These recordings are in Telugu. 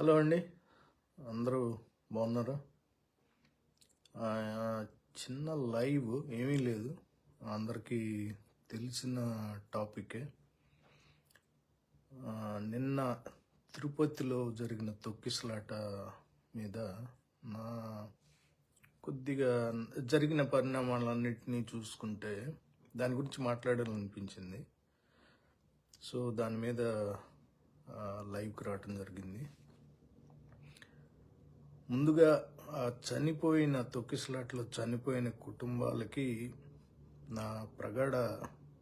హలో అండి. అందరూ బాగున్నారా? చిన్న లైవ్ ఏమీ లేదు. అందరికీ తెలిసిన టాపికే. నిన్న తిరుపతిలో జరిగిన తొక్కిసలాట మీద నా కొద్దిగా జరిగిన పరిణామాలన్నింటినీ చూసుకుంటే దాని గురించి మాట్లాడాలనిపించింది. సో దాని మీద లైవ్కి రావటం జరిగింది. ముందుగా ఆ చనిపోయిన తొక్కిసలాట్లో చనిపోయిన కుటుంబాలకి నా ప్రగాఢ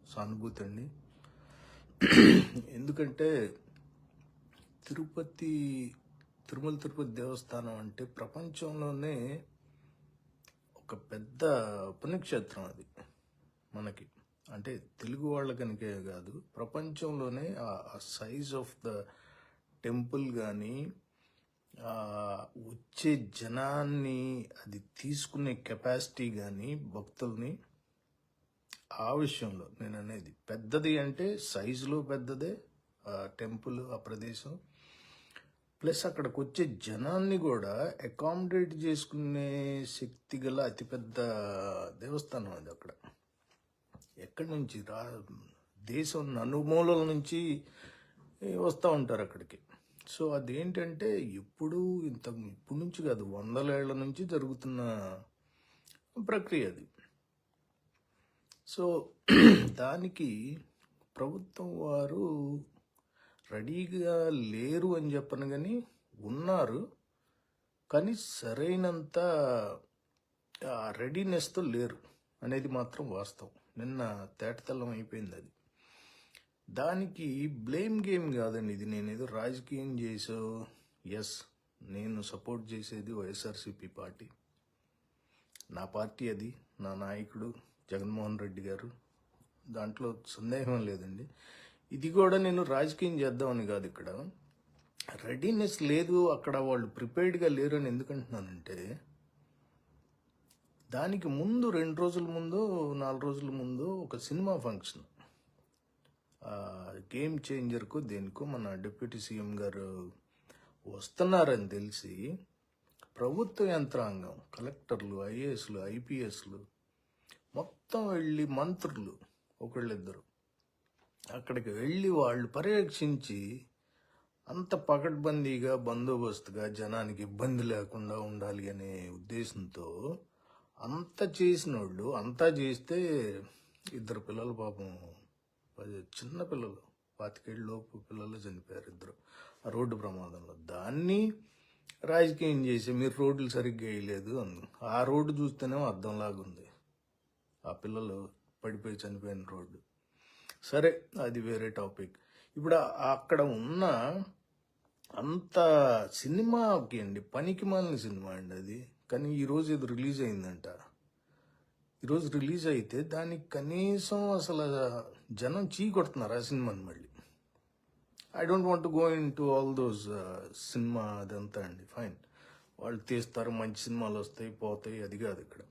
సానుభూతి అండి. ఎందుకంటే తిరుపతి తిరుమల తిరుపతి దేవస్థానం అంటే ప్రపంచంలోనే ఒక పెద్ద పుణ్యక్షేత్రం అది మనకి. అంటే తెలుగు వాళ్ళకనికే కాదు ప్రపంచంలోనే ఆ సైజ్ ఆఫ్ ద టెంపుల్ కానీ వచ్చే జనాన్ని అది తీసుకునే కెపాసిటీ కానీ భక్తుల్ని ఆ విషయంలో నేను అనేది పెద్దది అంటే సైజులో పెద్దదే టెంపుల్ ఆ ప్రదేశం. ప్లస్ అక్కడికి వచ్చే జనాన్ని కూడా అకామిడేట్ చేసుకునే శక్తి గల అతిపెద్ద దేవస్థానం అది అక్కడ. ఎక్కడి నుంచి? రా దేశం నలుమూలల నుంచి వస్తూ ఉంటారు అక్కడికి. సో అదేంటంటే ఎప్పుడు ఇంత ఇప్పటి నుంచి కాదు వందలేళ్ళ నుంచి జరుగుతున్న ప్రక్రియ అది. సో దానికి ప్రభుత్వం వారు రెడీగా లేరు అని చెప్పను కానీ ఉన్నారు కానీ సరైనంత రెడీనెస్తో లేరు అనేది మాత్రం వాస్తవం. నిన్న తేటతల్లం అయిపోయింది అది. దానికి బ్లేమ్ గేమ్ కాదండి ఇది. నేనేదో రాజకీయం చేసో ఎస్ నేను సపోర్ట్ చేసేది వైఎస్ఆర్సీపీ పార్టీ. నా పార్టీ అది నా నాయకుడు జగన్మోహన్ రెడ్డి గారు. దాంట్లో సందేహం లేదండి. ఇది కూడా నేను రాజకీయం చేద్దామని కాదు ఇక్కడ. రెడీనెస్ లేదు అక్కడ వాళ్ళు ప్రిపేర్డ్గా లేరు అని ఎందుకంటున్నానంటే దానికి ముందు రెండు రోజుల ముందు నాలుగు రోజుల ముందు ఒక సినిమా ఫంక్షన్ గేమ్ చేంజర్కు దీనికి మన డిప్యూటీ సీఎం గారు వస్తున్నారని తెలిసి ప్రభుత్వ యంత్రాంగం కలెక్టర్లు ఐఏఎస్లు ఐపీఎస్లు మొత్తం వెళ్ళి మంత్రులు ఒకళ్ళిద్దరు. అక్కడికి వెళ్ళి వాళ్ళు పర్యవేక్షించి అంత పకడ్బందీగా బందోబస్తుగా జనానికి ఇబ్బంది లేకుండా ఉండాలి అనే ఉద్దేశంతో అంత చేసిన వాళ్ళు అంతా చేస్తే ఇద్దరు పిల్లలు పాపం పది చిన్న పిల్లలు పాతికేళ్ళలోపు పిల్లలు చనిపోయారు ఇద్దరు. ఆ రోడ్డు ప్రమాదంలో దాన్ని రాజకీయం చేసి మీరు రోడ్లు సరిగ్గా వేయలేదు అంది ఆ రోడ్డు చూస్తేనేమో అర్థంలాగా ఉంది ఆ పిల్లలు పడిపోయి చనిపోయిన రోడ్డు. సరే అది వేరే టాపిక్. ఇప్పుడు అక్కడ ఉన్న అంత సినిమాకి అండి పనికి మాలిన సినిమా అండి అది. కానీ ఈరోజు ఇది రిలీజ్ అయిందంట. ఈరోజు రిలీజ్ అయితే దానికి కనీసం అసలు జనం చీ కొడుతున్నారు ఆ సినిమాని మళ్ళీ. I don't want go into all those cinema అదంతా అండి. ఫైన్ వాళ్ళు తీస్తారు మంచి సినిమాలు వస్తాయి పోతాయి అది కాదు ఇక్కడ.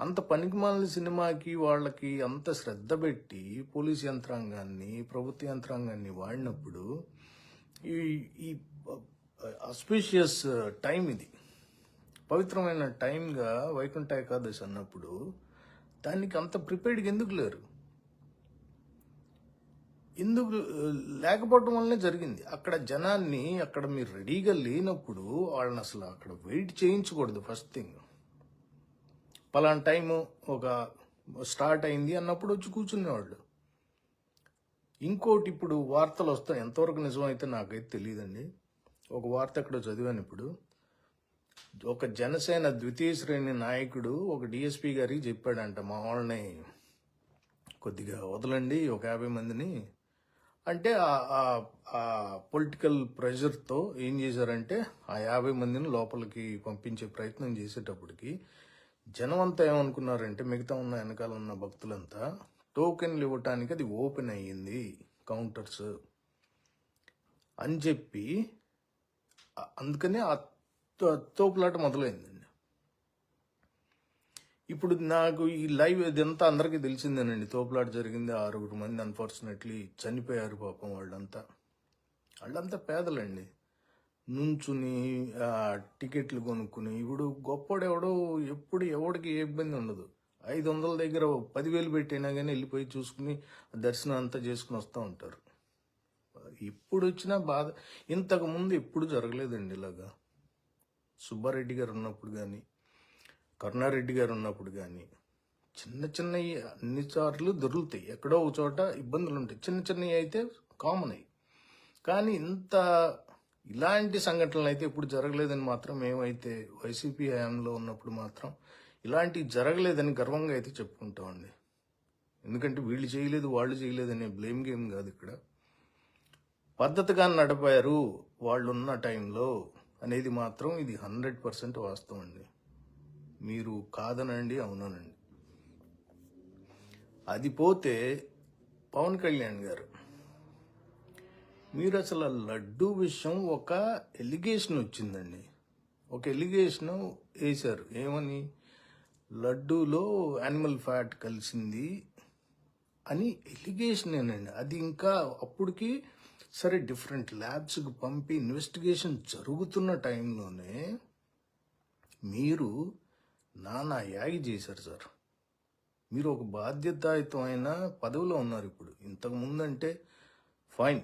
అంత పనికిమాలిన సినిమాకి వాళ్ళకి అంత శ్రద్ధ పెట్టి పోలీస్ యంత్రాంగాన్ని ప్రభుత్వ యంత్రాంగాన్ని వాడినప్పుడు ఈ ఈ అస్పీషియస్ టైం uh, ఇది. పవిత్రమైన టైంగా వైకుంఠ ఏకాదశి అన్నప్పుడు దానికి అంత ప్రిపేర్డ్గా ఎందుకు లేరు? ఎందుకు లేకపోవటం వల్లనే జరిగింది. అక్కడ జనాన్ని అక్కడ మీరు రెడీగా లేనప్పుడు వాళ్ళని అసలు అక్కడ వెయిట్ చేయించకూడదు ఫస్ట్ థింగ్. పలానా టైము ఒక స్టార్ట్ అయింది అన్నప్పుడు వచ్చి కూర్చునేవాళ్ళు. ఇంకోటి ఇప్పుడు వార్తలు వస్తాయి. ఎంతవరకు నిజమైతే నాకైతే తెలియదండి. ఒక వార్త ఎక్కడో చదివాను ఇప్పుడు. ఒక జనసేన ద్వితీయ శ్రేణి నాయకుడు ఒక డిఎస్పి గారికి చెప్పాడంట మా వాళ్ళని కొద్దిగా వదలండి ఒక యాభై మందిని. అంటే ఆ- ఆ- పొలిటికల్ ప్రెషర్తో ఏం చేశారంటే ఆ యాభై మందిని లోపలికి పంపించే ప్రయత్నం చేసేటప్పటికి జనం అంతా ఏమనుకున్నారంటే మిగతా ఉన్న వెనకాల ఉన్న భక్తులంతా టోకెన్లు ఇవ్వటానికి అది ఓపెన్ అయ్యింది కౌంటర్స్ అని చెప్పి అందుకనే ఆ తోపులాట మొదలైందండి. ఇప్పుడు నాకు ఈ లైవ్ ఇదంతా అందరికీ తెలిసిందేనండి. తోపులాట జరిగింది ఆరుగురు మంది అన్ఫార్చునేట్లీ చనిపోయారు పాపం వాళ్ళంతా. వాళ్ళంతా పేదలండి. నుంచుని టికెట్లు కొనుక్కుని ఇప్పుడు గొప్పడెవడో ఎప్పుడు ఎవడికి ఏ ఇబ్బంది ఉండదు. ఐదు వందల దగ్గర పదివేలు పెట్టినా కానీ వెళ్ళిపోయి చూసుకుని దర్శనం అంతా చేసుకుని వస్తూ ఉంటారు. ఇప్పుడు వచ్చినా బాధ ఇంతకుముందు ఎప్పుడు జరగలేదండి ఇలాగా. సుబ్బారెడ్డి గారు ఉన్నప్పుడు కానీ కరుణారెడ్డి గారు ఉన్నప్పుడు కానీ చిన్న చిన్నవి అన్నిసార్లు దొరుకుతాయి. ఎక్కడో ఒక చోట ఇబ్బందులు ఉంటాయి. చిన్న చిన్నవి అయితే కామన్ అయ్యి కానీ ఇంత ఇలాంటి సంఘటనలు అయితే ఇప్పుడు జరగలేదని మాత్రం మేమైతే వైసీపీ హయాంలో ఉన్నప్పుడు మాత్రం ఇలాంటివి జరగలేదని గర్వంగా అయితే చెప్పుకుంటామండి. ఎందుకంటే వీళ్ళు చేయలేదు వాళ్ళు చేయలేదు అనే బ్లేమ్ గేమ్ కాదు ఇక్కడ. పద్ధతిగా నడిపారు వాళ్ళు ఉన్న టైంలో అనేది మాత్రం ఇది హండ్రెడ్ పర్సెంట్ వాస్తవం అండి. మీరు కాదనండి అవుననండి. అది పోతే పవన్ కళ్యాణ్ గారు మీరు అసలు లడ్డు విషయం ఒక ఎలిగేషన్ వచ్చిందండి. ఒక ఎలిగేషన్ వేశారు. ఏమని? లడ్డూలో యానిమల్ ఫ్యాట్ కలిసింది అని ఎలిగేషనేనండి అది ఇంకా అప్పటికి సరే డిఫరెంట్ ల్యాబ్స్కి పంపి ఇన్వెస్టిగేషన్ జరుగుతున్న టైంలోనే మీరు నానా యాగి చేశారు సార్. మీరు ఒక బాధ్యతాయుతమైన పదవిలో ఉన్నారు ఇప్పుడు. ఇంతకు ముందంటే ఫైన్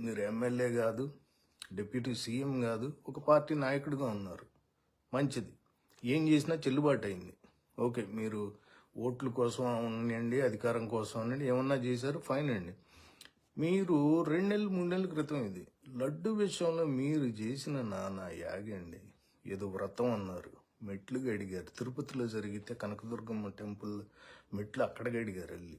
మీరు ఎమ్మెల్యే కాదు డిప్యూటీ సీఎం కాదు ఒక పార్టీ నాయకుడిగా ఉన్నారు. మంచిది. ఏం చేసినా చెల్లుబాటు అయింది. ఓకే మీరు ఓట్ల కోసం ఉండండి అధికారం కోసం ఉండండి ఏమన్నా చేశారు ఫైన్ అండి. మీరు రెండు నెలలు మూడు నెలల క్రితం ఇది. లడ్డు విషయంలో మీరు చేసిన నానా యాగండి. ఏదో వ్రతం అన్నారు. మెట్లు గడిగారు. తిరుపతిలో జరిగితే కనకదుర్గమ్మ టెంపుల్ మెట్లు అక్కడికి అడిగారు వెళ్ళి.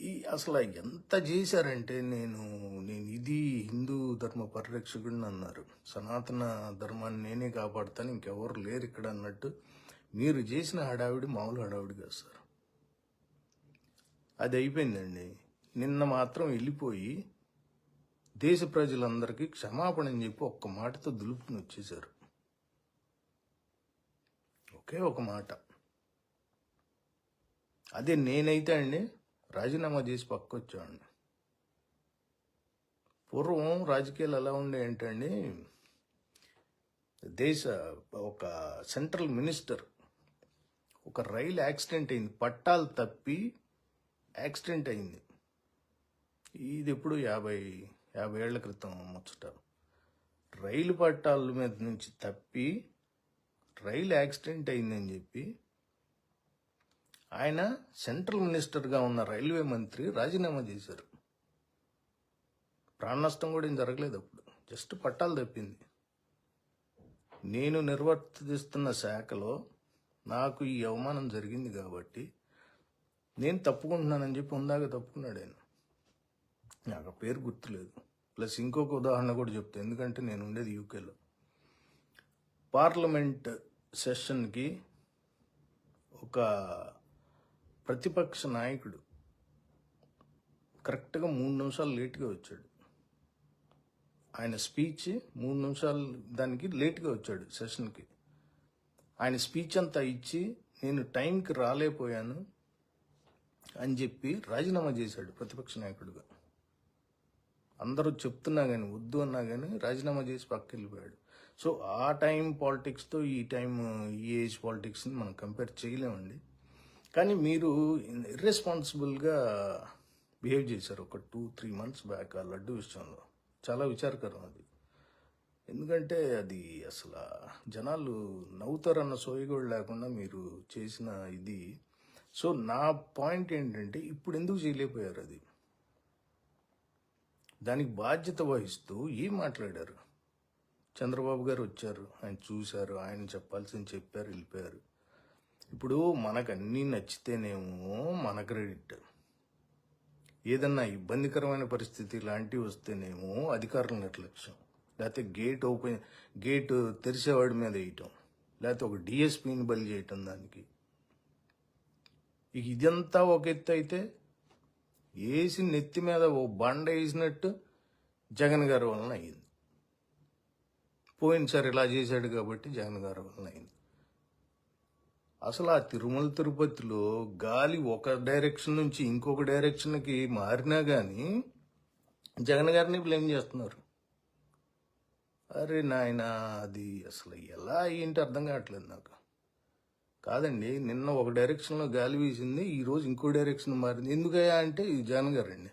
ఈ అసలు ఎంత చేశారంటే నేను నేను ఇది హిందూ ధర్మ పరిరక్షకుడిని అన్నారు. సనాతన ధర్మాన్ని నేనే కాపాడుతాను ఇంకెవరు లేరు ఇక్కడ అన్నట్టు. మీరు చేసిన హడావిడి మామూలు హడావిడి కాదు సార్. అది అయిపోయిందండి. నిన్న మాత్రం వెళ్ళిపోయి దేశ ప్రజలందరికీ క్షమాపణ అని చెప్పి ఒక్క మాటతో దులుపుకుని వచ్చేశారు. ఒకే ఒక మాట. అదే నేనైతే అండి రాజీనామా చేసి పక్కొచ్చాను. పూర్వం రాజకీయాలు ఎలా ఉండే ఏంటండి దేశ ఒక సెంట్రల్ మినిస్టర్ ఒక రైలు యాక్సిడెంట్ అయింది. పట్టాలు తప్పి యాక్సిడెంట్ అయింది. ఇది ఎప్పుడు యాభై యాభై ఏళ్ళ క్రితం ముచ్చట. రైలు పట్టాల మీద నుంచి తప్పి రైలు యాక్సిడెంట్ అయిందని చెప్పి ఆయన సెంట్రల్ మినిస్టర్గా ఉన్న రైల్వే మంత్రి రాజీనామా చేశారు. ప్రాణ నష్టం కూడా ఏం జరగలేదు అప్పుడు. జస్ట్ పట్టాలు తప్పింది. నేను నిర్వర్తిస్తున్న శాఖలో నాకు ఈ అవమానం జరిగింది కాబట్టి నేను తప్పుకుంటున్నానని చెప్పి ఉందాక తప్పుకున్నాడు ఆయన. నాకు ఆ పేరు గుర్తులేదు. ప్లస్ ఇంకొక ఉదాహరణ కూడా చెప్తా. ఎందుకంటే నేను ఉండేది యూకేలో. పార్లమెంట్ సెషన్కి ఒక ప్రతిపక్ష నాయకుడు కరెక్ట్గా మూడు నిమిషాలు లేట్గా వచ్చాడు. ఆయన స్పీచ్ మూడు నిమిషాలు దానికి లేట్గా వచ్చాడు సెషన్కి. ఆయన స్పీచ్ అంతా ఇచ్చి నేను టైంకి రాలేకపోయాను. అని చెప్పి రాజీనామా చేశాడు ప్రతిపక్ష నాయకుడుగా. అందరూ చెప్తున్నా కానీ వద్దు అన్నా కానీ రాజీనామా చేసి పక్కకి వెళ్ళిపోయాడు సో ఆ టైం పాలిటిక్స్తో ఈ టైం ఈ ఏజ్ పాలిటిక్స్ని మనం కంపేర్ చేయలేమండి. కానీ మీరు ఇర్రెస్పాన్సిబుల్గా బిహేవ్ చేశారు ఒక టూ త్రీ మంత్స్ బ్యాక్ ఆ లడ్డు విషయంలో. చాలా విచారకరం అది. ఎందుకంటే అది అసలు జనాలు నవ్వుతారన్న సోయి కూడా లేకుండా మీరు చేసిన ఇది సో నా పాయింట్ ఏంటంటే ఇప్పుడు ఎందుకు చేయలేకపోయారు అది? దానికి బాధ్యత వహిస్తూ ఏం మాట్లాడారు? చంద్రబాబు గారు వచ్చారు ఆయన చూశారు ఆయన చెప్పాల్సింది చెప్పారు వెళ్ళిపోయారు. ఇప్పుడు మనకు అన్నీ నచ్చితేనేమో మన క్రెడిట్. ఏదన్నా ఇబ్బందికరమైన పరిస్థితి లాంటివి వస్తేనేమో అధికారుల నిర్లక్ష్యం. లేకపోతే గేట్ ఓపెన్ గేట్ తెరిచేవాడి మీద వేయటం. లేకపోతే ఒక డిఎస్పీని బలి చేయటం దానికి. ఇక ఇదంతా ఒక ఎత్తు అయితే వేసి నెత్తి మీద ఓ బండ వేసినట్టు జగన్ గారి వలన అయింది. పోయినసారి ఇలా చేశాడు కాబట్టి జగన్ గారి వలన అయింది. అసలు ఆ తిరుమల తిరుపతిలో గాలి ఒక డైరెక్షన్ నుంచి ఇంకొక డైరెక్షన్కి మారినా కానీ జగన్ గారిని బ్లేమ్ చేస్తున్నారు. అరే నాయన అది అసలు ఎలా ఏంటి అర్థం కావట్లేదు నాకు. కాదండి నిన్న ఒక డైరెక్షన్లో గాలి వీసింది ఈరోజు ఇంకో డైరెక్షన్ మారింది. ఎందుకయ్యా అంటే ఇది జగన్ గారండి.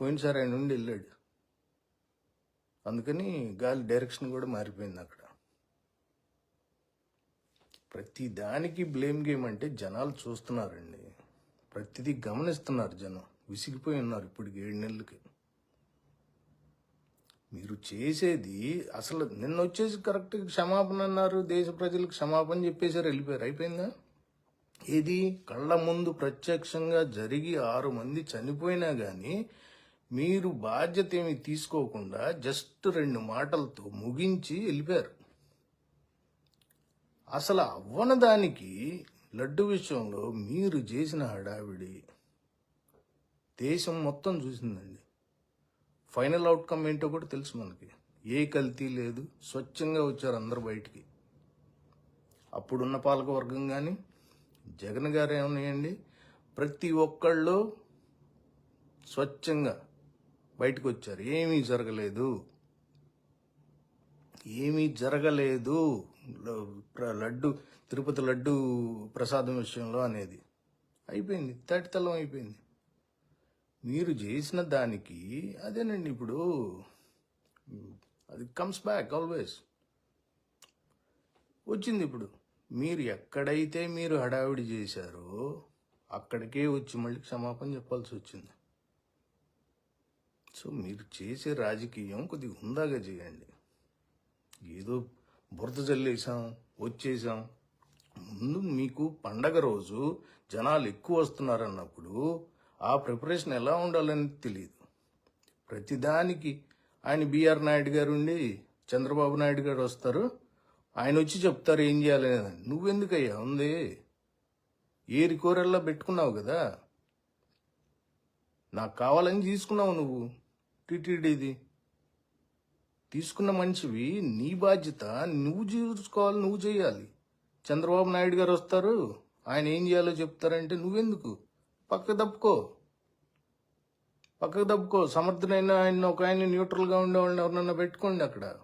పోయినసారి ఆయన నుండి వెళ్ళాడు. అందుకని గాలి డైరెక్షన్ కూడా మారిపోయింది అక్కడ. ప్రతి దానికి బ్లేమ్ గేమ్ అంటే జనాలు చూస్తున్నారండి. ప్రతిదీ గమనిస్తున్నారు జనం. విసిగిపోయి ఉన్నారు ఇప్పుడు ఏడు నెలలకి. మీరు చేసేది అసలు నిన్న వచ్చేసి కరెక్ట్ క్షమాపణ అన్నారు దేశ ప్రజలకు క్షమాపణ చెప్పేసారు వెళ్ళిపోయారు. అయిపోయిందా? ఇది కళ్ళ ముందు ప్రత్యక్షంగా జరిగి ఆరు మంది చనిపోయినా కానీ మీరు బాధ్యత ఏమి తీసుకోకుండా జస్ట్ రెండు మాటలతో ముగించి వెళ్ళిపోయారు. అసలు అవ్వన దానికి లడ్డు విషయంలో మీరు చేసిన హడావిడి దేశం మొత్తం చూసిందండి. ఫైనల్ అవుట్కమ్ ఏంటో కూడా తెలుసు మనకి. ఏ కల్తీ లేదు స్వచ్ఛంగా వచ్చారు అందరు బయటికి. అప్పుడున్న పాలకవర్గం కానీ జగన్ గారు ఏమన్నాయండి? ప్రతి ఒక్కళ్ళు స్వచ్ఛంగా బయటకు వచ్చారు. ఏమీ జరగలేదు. ఏమీ జరగలేదు. లడ్డు తిరుపతి లడ్డు ప్రసాదం విషయంలో అనేది. అయిపోయింది. తటితలం అయిపోయింది. మీరు చేసిన దానికి అదేనండి ఇప్పుడు అది కమ్స్ బ్యాక్ ఆల్వేస్ వచ్చింది ఇప్పుడు. మీరు ఎక్కడైతే మీరు హడావిడి చేశారో అక్కడికే వచ్చి మళ్ళీ క్షమాపణ చెప్పాల్సి వచ్చింది. సో మీరు చేసే రాజకీయం కొద్దిగా ఉందాగా చేయండి. ఏదో బురద చల్లేసాం వచ్చేసాం ముందు మీకు పండగ రోజు జనాలు ఎక్కువ వస్తున్నారన్నప్పుడు ఆ ప్రిపరేషన్ ఎలా ఉండాలని తెలియదు ప్రతిదానికి ఆయన బీఆర్ నాయుడు గారు ఉండి చంద్రబాబు నాయుడు గారు వస్తారు. ఆయన వచ్చి చెప్తారు ఏం చేయాలనేది నువ్వెందుకయ్యా? ఉంది. ఏరి కూరల్లో పెట్టుకున్నావు కదా. నాకు కావాలని తీసుకున్నావు నువ్వు. టీటీడీది తీసుకున్న మనిషివి నీ బాధ్యత. నువ్వు చూసుకోవాలి నువ్వు చేయాలి. చంద్రబాబు నాయుడు గారు వస్తారు. ఆయన ఏం చేయాలో చెప్తారంటే నువ్వెందుకు? పక్కకు తప్పుకో. పక్కకు తప్పుకో. సమర్థుడైన ఆయన ఒక ఆయన న్యూట్రల్గా ఉండేవాళ్ళని ఎవరినన్నా పెట్టుకోండి అక్కడ.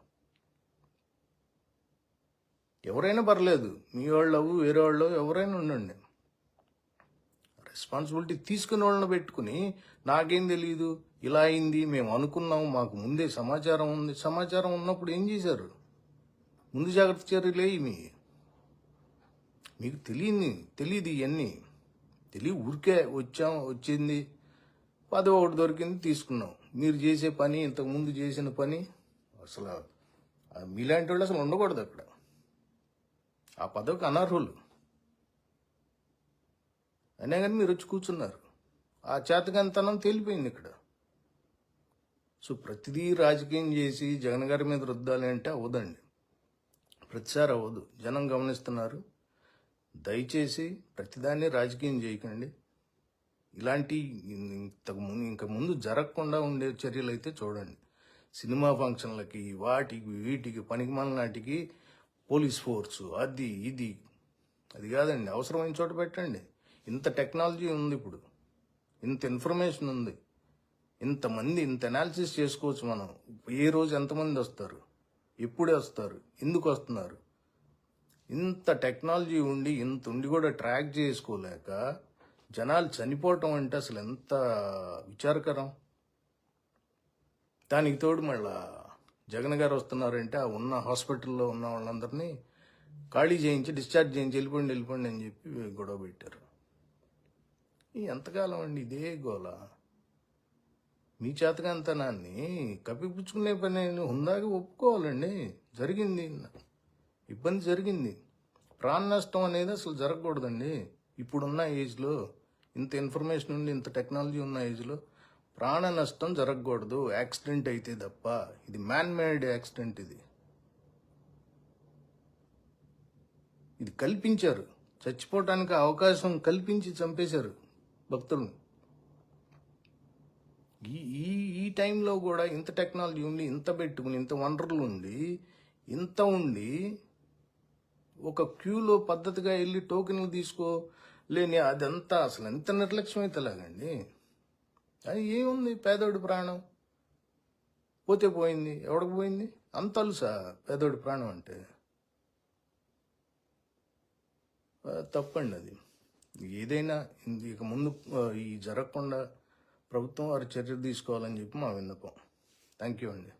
ఎవరైనా పర్లేదు. మీ వాళ్ళు వేరే వాళ్ళు ఎవరైనా ఉండండి. రెస్పాన్సిబిలిటీ తీసుకునే వాళ్ళని పెట్టుకుని నాకేం తెలియదు ఇలా అయింది మేము అనుకున్నాం మాకు ముందే సమాచారం ఉంది. సమాచారం ఉన్నప్పుడు ఏం చేశారు? ముందు జాగ్రత్త చర్యలే మీ మీకు తెలియని తెలియదు ఇవన్నీ. తెలియ ఊరికే వచ్చాం వచ్చింది. పదవి ఒకటి దొరికింది తీసుకున్నాం. మీరు చేసే పని ఇంతకుముందు చేసిన పని అసలు మీలాంటి వాళ్ళు అసలు ఉండకూడదు అక్కడ. ఆ పదవికి అనర్హులు. అయినా కానీ మీరు వచ్చి కూర్చున్నారు. ఆ చేతకంతనం తేలిపోయింది ఇక్కడ. సో ప్రతిదీ రాజకీయం చేసి జగన్ గారి మీద రుద్దాలి అంటే అవ్వదండి. ప్రతిసారి అవ్వదు. జనం గమనిస్తున్నారు. దయచేసి ప్రతిదాన్ని రాజకీయం చేయకండి. ఇలాంటి ఇంతకు ముందు ఇంకా ముందు జరగకుండా ఉండే చర్యలు అయితే చూడండి. సినిమా ఫంక్షన్లకి వాటికి వీటికి పనికిమాల నాటికి పోలీస్ ఫోర్స్ అది ఇది. అది కాదండి అవసరమైన చోట పెట్టండి. ఇంత టెక్నాలజీ ఉంది ఇప్పుడు. ఇంత ఇన్ఫర్మేషన్ ఉంది. ఇంతమంది ఇంత అనాలిసిస్ చేసుకోవచ్చు మనం. ఏ రోజు ఎంతమంది వస్తారు? ఎప్పుడే వస్తారు? ఎందుకు వస్తున్నారు? ఇంత టెక్నాలజీ ఉండి ఇంత ఉండి కూడా ట్రాక్ చేసుకోలేక జనాలు చనిపోవటం అంటే అసలు ఎంత విచారకరం. దానికి తోడు మళ్ళా జగన్ గారు వస్తున్నారంటే ఆ ఉన్న హాస్పిటల్లో ఉన్న వాళ్ళందరినీ ఖాళీ చేయించి డిశ్చార్జ్ చేయించి వెళ్ళిపోండి వెళ్ళిపోండి అని చెప్పి గొడవ పెట్టారు. ఎంతకాలం అండి ఇదే గోల? మీ చేతకంతనాన్ని కప్పిపుచ్చుకునే పని హుందాగా ఒప్పుకోవాలండి. జరిగింది. ఇబ్బంది జరిగింది. ప్రాణ నష్టం అనేది అసలు జరగకూడదండి. ఇప్పుడున్న ఏజ్లో ఇంత ఇన్ఫర్మేషన్ ఉండి ఇంత టెక్నాలజీ ఉన్న ఏజ్లో ప్రాణ నష్టం జరగకూడదు. యాక్సిడెంట్ అయితే తప్ప. ఇది మ్యాన్ మేడ్ యాక్సిడెంట్ ఇది. ఇది కల్పించారు. చచ్చిపోవటానికి అవకాశం కల్పించి చంపేశారు భక్తులను. ఈ ఈ ఈ టైంలో కూడా ఇంత టెక్నాలజీ ఉండి ఇంత పెట్టుకుని ఇంత వనరులు ఉండి ఇంత ఉండి ఒక క్యూలో పద్ధతిగా వెళ్ళి టోకెన్లు తీసుకో. లేని అదంతా అసలు ఎంత నిర్లక్ష్యం అయితే ఎలాగండి అది ఏముంది పేదోడి ప్రాణం? పోతే పోయింది ఎవడికి పోయింది? అంత అలుసా పేదోడి ప్రాణం అంటే? తప్పండి అది. ఏదైనా ఇక ముందు ఈ జరగకుండా ప్రభుత్వం వారి చర్య తీసుకోవాలని చెప్పి మా విన్నపం. థ్యాంక్ యూ అండి.